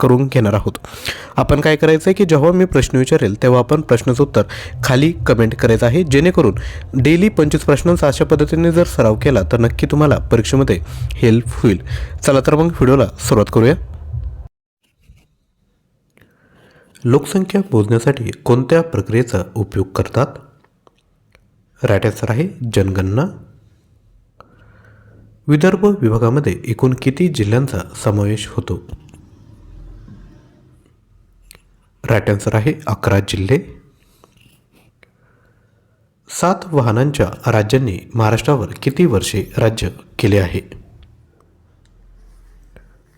करून घेणार आहोत. आपण काय करायचं आहे की जेव्हा मी प्रश्न विचारेल तेव्हा आपण प्रश्नाचं उत्तर खाली कमेंट करायचं आहे. जेणेकरून डेली पंचवीस प्रश्नांचा अशा पद्धतीने जर सराव केला तर नक्की तुम्हाला परीक्षेमध्ये हेल्प होईल. चला तर मग व्हिडिओला सुरुवात करूया. लोकसंख्या मोजण्यासाठी कोणत्या प्रक्रियेचा उपयोग करतात? राईट आन्सर आहे जनगणना. विदर्भ विभागामध्ये एकूण किती जिल्ह्यांचा समावेश होतो? राईट आन्सर आहे अकरा जिल्हे. सात वाहनांच्या राज्यांनी महाराष्ट्रावर किती वर्षे राज्य केले आहे?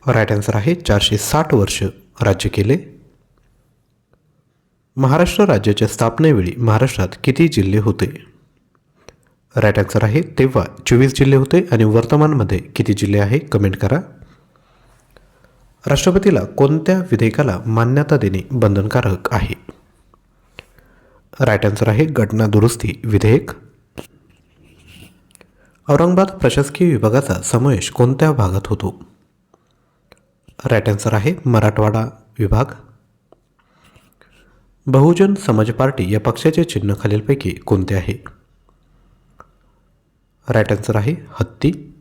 राईट आन्सर आहे चारशे साठ वर्ष राज्य केले. महाराष्ट्र राज्याच्या स्थापनेवेळी महाराष्ट्रात किती जिल्हे होते? राईट आन्सर आहे तेव्हा चोवीस जिल्हे होते आणि वर्तमानमध्ये किती जिल्हे आहे? कमेंट करा. राष्ट्रपतीला कोणत्या विधेयकाला मान्यता देणे बंधनकारक आहे? राईट आन्सर आहे घटना दुरुस्ती विधेयक. औरंगाबाद प्रशासकीय विभागाचा समावेश कोणत्या भागात होतो? राईट आन्सर आहे मराठवाडा विभाग. बहुजन समाज पार्टी या पक्षाचे चिन्ह खालीलपैकी कोणते आहे? राईट आन्सर आहे हत्ती.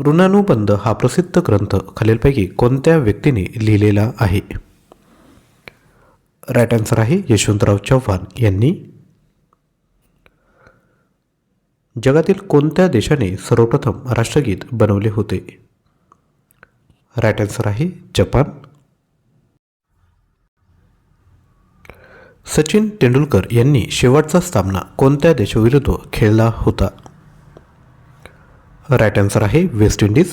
ऋणानुबंध हा प्रसिद्ध ग्रंथ खालीलपैकी कोणत्या व्यक्तीने लिहिलेला आहे? राईट आन्सर आहे यशवंतराव चव्हाण यांनी. जगातील कोणत्या देशाने सर्वप्रथम राष्ट्रगीत बनवले होते? राईट आन्सर आहे जपान. सचिन तेंडुलकर यांनी शेवटचा सामना कोणत्या देशाविरुद्ध खेळला होता? राईट आन्सर आहे वेस्ट इंडिज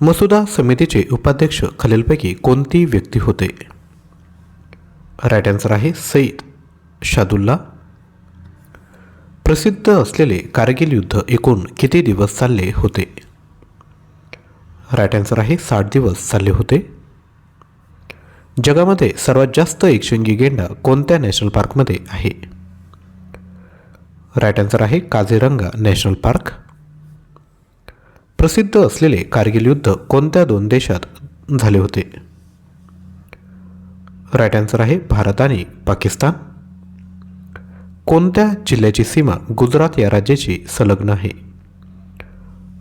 मसुदा समितीचे उपाध्यक्ष खालीलपैकी कोणती व्यक्ती होते? राईट आन्सर आहे सईद शादुल्ला. प्रसिद्ध असलेले कारगिल युद्ध एकूण किती दिवस चालले होते? राईट आन्सर आहे साठ दिवस चालले होते. जगामध्ये सर्वात जास्त एकशंगी गेंडा कोणत्या नॅशनल पार्कमध्ये आहे? राईट आन्सर आहे काझीरंगा नॅशनल पार्क. प्रसिद्ध असलेले कारगिल युद्ध कोणत्या दोन देशात झाले होते? राईट आन्सर आहे भारत आणि पाकिस्तान. कोणत्या जिल्ह्याची सीमा गुजरात या राज्याची संलग्न आहे?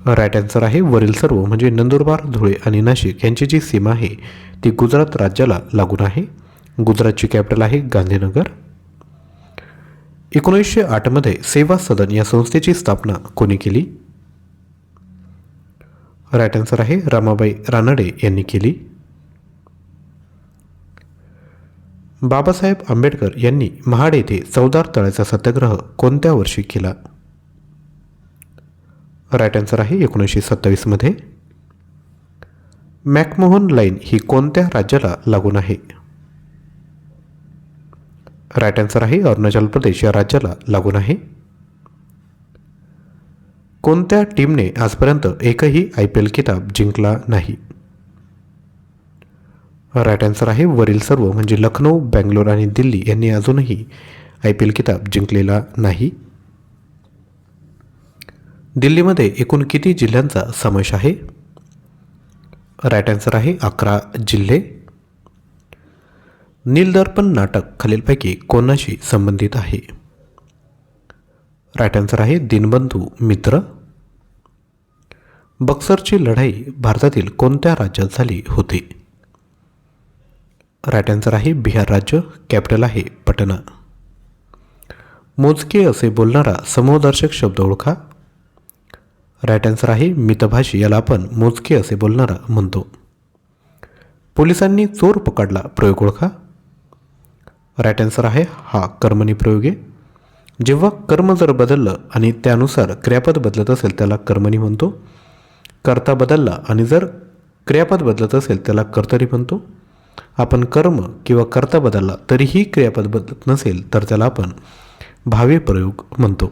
राईट आन्सर आहे वरील सर्व म्हणजे नंदुरबार धुळे आणि नाशिक यांची जी सीमा आहे ती गुजरात राज्याला लागून आहे. गुजरातची कॅपिटल आहे गांधीनगर. एकोणीसशे आठमध्ये सेवा सदन या संस्थेची स्थापना कोणी केली? राईट आन्सर आहे रामाबाई रानडे यांनी केली. बाबासाहेब आंबेडकर यांनी महाड येथे चौदार तळ्याचा सत्याग्रह कोणत्या वर्षी केला? राईट आन्सर आहे एकोणीसशे सत्तावीसमध्ये मॅकमोहन लाईन ही कोणत्या राज्याला लागून आहे? राईट आन्सर आहे अरुणाचल प्रदेश या राज्याला लागून आहे. कोणत्या टीमने आजपर्यंत एकही आय पी एल किताब जिंकला नाही? राईट आन्सर आहे वरील सर्व म्हणजे लखनौ बँगलोर आणि दिल्ली यांनी अजूनही आय पी एल किताब जिंकलेला नाही. दिल्लीमध्ये एकूण किती जिल्ह्यांचा समावेश आहे? राईट आन्सर आहे अकरा जिल्हे. नीलदर्पण नाटक खालीलपैकी कोणाशी संबंधित आहे? राईट आन्सर आहे दिनबंधू मित्र. बक्सरची लढाई भारतातील कोणत्या राज्यात झाली होती? राईट आन्सर आहे बिहार राज्य कॅपिटल आहे पटना. मोजके असे बोलणारा समूहदर्शक शब्द ओळखा. राईट आन्सर आहे मितभाषी याला आपण मोजके असे बोलणारा म्हणतो. पोलिसांनी चोर पकडला प्रयोग ओळखा. राईट आन्सर आहे हा कर्मणी प्रयोग. आहे जेव्हा कर्म जर बदललं आणि त्यानुसार क्रियापद बदलत असेल त्याला कर्मणी म्हणतो. कर्ता बदलला आणि जर क्रियापद बदलत असेल त्याला कर्तरी म्हणतो. आपण कर्म किंवा कर्ता बदलला तरीही क्रियापद बदलत नसेल तर त्याला आपण भावी प्रयोग म्हणतो.